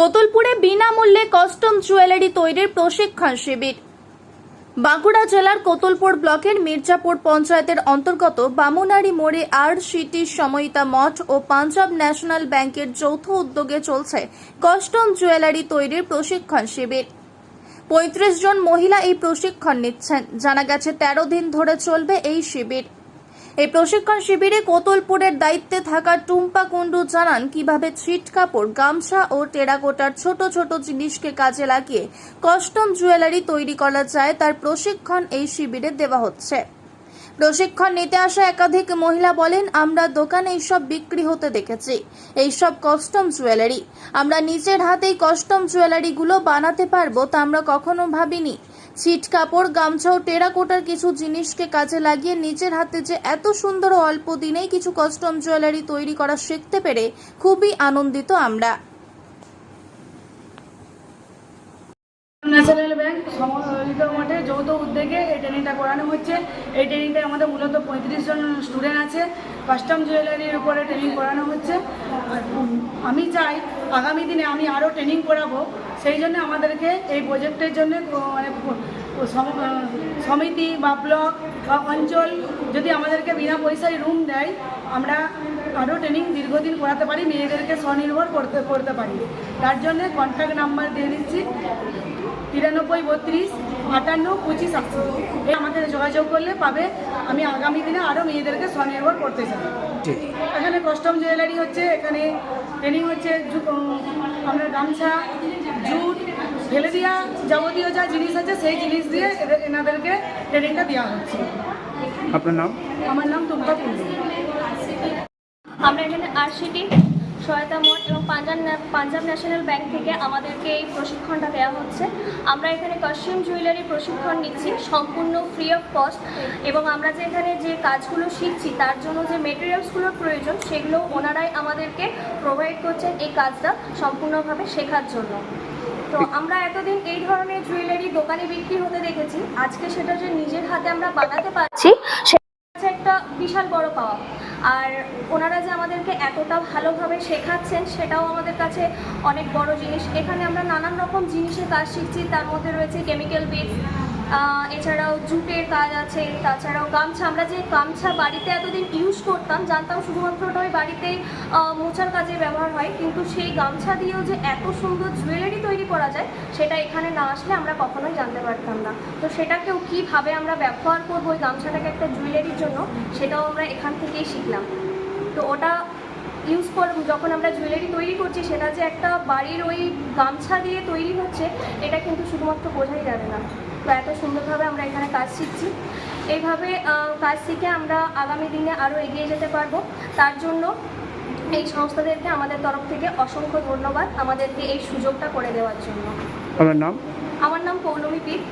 কোতুলপুরে বিনামূল্যে কস্টম জুয়েলারি তৈরির প্রশিক্ষণ শিবির। বাঁকুড়া জেলার কোতুলপুর ব্লকের মির্জাপুর পঞ্চায়েতের অন্তর্গত বামুনারি মোড়ে আর সিটি সময়িতা মঠ ও পাঞ্জাব ন্যাশনাল ব্যাংকের যৌথ উদ্যোগে চলছে কস্টম জুয়েলারি তৈরির প্রশিক্ষণ শিবির। পঁয়ত্রিশ জন মহিলা এই প্রশিক্ষণ নিচ্ছেন। জানা গেছে, তেরো দিন ধরে চলবে এই শিবির। এই প্রশিক্ষণ শিবিরে কোতলপুরের দায়িত্বে থাকা টুম্পা কুন্ডু জানান কীভাবে ছিট কাপড়, গামছা ও টেরাকোটার ছোট ছোট জিনিসকে কাজে লাগিয়ে কস্টম জুয়েলারি তৈরি করা যায়, তার প্রশিক্ষণ এই শিবিরে দেওয়া হচ্ছে। প্রশিক্ষণ নিতে আসা একাধিক মহিলা বলেন, আমরা দোকানে এইসব বিক্রি হতে দেখেছি। এইসব কস্টম জুয়েলারি। আমরা নিজের হাতেই কস্টম জুয়েলারিগুলো বানাতে পারব তা আমরা কখনো ভাবিনি। ছিট কাপড়, গামছা ও টেরাকোটার কিছু জিনিসকে কাজে লাগিয়ে নিজের হাতে যে এত সুন্দর অল্প দিনেই কিছু কস্টম জুয়েলারি তৈরি করা শিখতে পেরে খুবই আনন্দিত আমরা। ব্যাংক যৌথ উদ্যোগে এই ট্রেনিংটা করানো হচ্ছে। এই ট্রেনিংটায় আমাদের মূলত পঁয়ত্রিশ জন স্টুডেন্ট আছে। কাস্টম জুয়েলারির উপরে ট্রেনিং করানো হচ্ছে। আমি চাই আগামী দিনে আমি আরও ট্রেনিং করাবো। সেই জন্য আমাদেরকে এই প্রজেক্টের জন্য মানে সমিতি বা ব্লক বা অঞ্চল যদি আমাদেরকে বিনা পয়সায় রুম দেয়, আমরা আরও ট্রেনিং দীর্ঘদিন করাতে পারি মেয়েদেরকে স্বনির্ভর করতে করতে পারি। তার জন্য কন্ট্যাক্ট নাম্বার দিয়ে দিচ্ছি তিরানব্বই বত্রিশ আটান্ন পঁচিশ এই আমাদের যোগাযোগ করলে পাবে। আমি আগামী দিনে আরও মেয়েদেরকে স্বনির্ভর করতে চাই। এখানে কস্টম জুয়েলারি হচ্ছে এখানে ট্রেনিং হচ্ছে আপনার গামছা জুট ফেলে দেওয়া যাবতীয় যা জিনিস আছে সেই জিনিস দিয়ে এদের- এনাদেরকে ট্রেনিংটা দেওয়া হচ্ছে। আপনার নাম? আমার নাম টুম্পা কুন্ডু আমরা এখানে আরসিটি সহায়তা মঠ এবং পাঞ্জাব পাঞ্জাব ন্যাশনাল ব্যাংক থেকে আমাদেরকে এই প্রশিক্ষণটা দেওয়া হচ্ছে। আমরা এখানে কস্টিউম জুয়েলারি প্রশিক্ষণ নিচ্ছি, সম্পূর্ণ ফ্রি অফ কস্ট এবং আমরা যে এখানে যে কাজগুলো শিখছি, তার জন্য যে মেটেরিয়ালসগুলোর প্রয়োজন, সেগুলো ওনারাই আমাদেরকে প্রোভাইড করছেন এই কাজটা সম্পূর্ণভাবে শেখার জন্য। তো আমরা এতদিন এই ধরনের জুয়েলারি দোকানে বিক্রি হতে দেখেছি। আজকে সেটা যে নিজের হাতে আমরা বানাতে পারছি, সেটা একটা বিশাল বড় পাওয়া। আর ওনারা যে আমাদেরকে এতটা ভালোভাবে শেখাচ্ছেন, সেটাও আমাদের কাছে অনেক বড় জিনিস। এখানে আমরা নানান রকম জিনিসের কাজ শিখছি। তার মধ্যে রয়েছে কেমিক্যাল বিট এছাড়াও জুটের কাজ আছে, তাছাড়াও গামছা। আমরা যে গামছা বাড়িতে এতদিন ইউজ করতাম, জানতাম শুধুমাত্র ওটা ওই বাড়িতেই মোচার কাজে ব্যবহার হয়, কিন্তু সেই গামছা দিয়েও যে এত সুন্দর জুয়েলারি তৈরি করা যায়, সেটা এখানে না আসলে আমরা কখনোই জানতে পারতাম না। তো সেটাকেও কীভাবে আমরা ব্যবহার করব ওই গামছাটাকে একটা জুয়েলারির জন্য, সেটাও আমরা এখান থেকেই শিখলাম। তো ওটা ইউজ কর যখন আমরা জুয়েলারি তৈরি করছি সেটা যে একটা বাড়ির ওই গামছা দিয়ে তৈরি হচ্ছে এটা কিন্তু শুধুমাত্র বোঝাই যাবে না। তো এত সুন্দরভাবে আমরা এখানে কাজ শিখছি। এইভাবে কাজ শিখে আমরা আগামী দিনে আরও এগিয়ে যেতে পারব। তার জন্য এই সংস্থাদেরকে আমাদের তরফ থেকে অসংখ্য ধন্যবাদ আমাদেরকে এই সুযোগটা করে দেওয়ার জন্য। আপনার নাম? আমার নাম পৌলমী পিট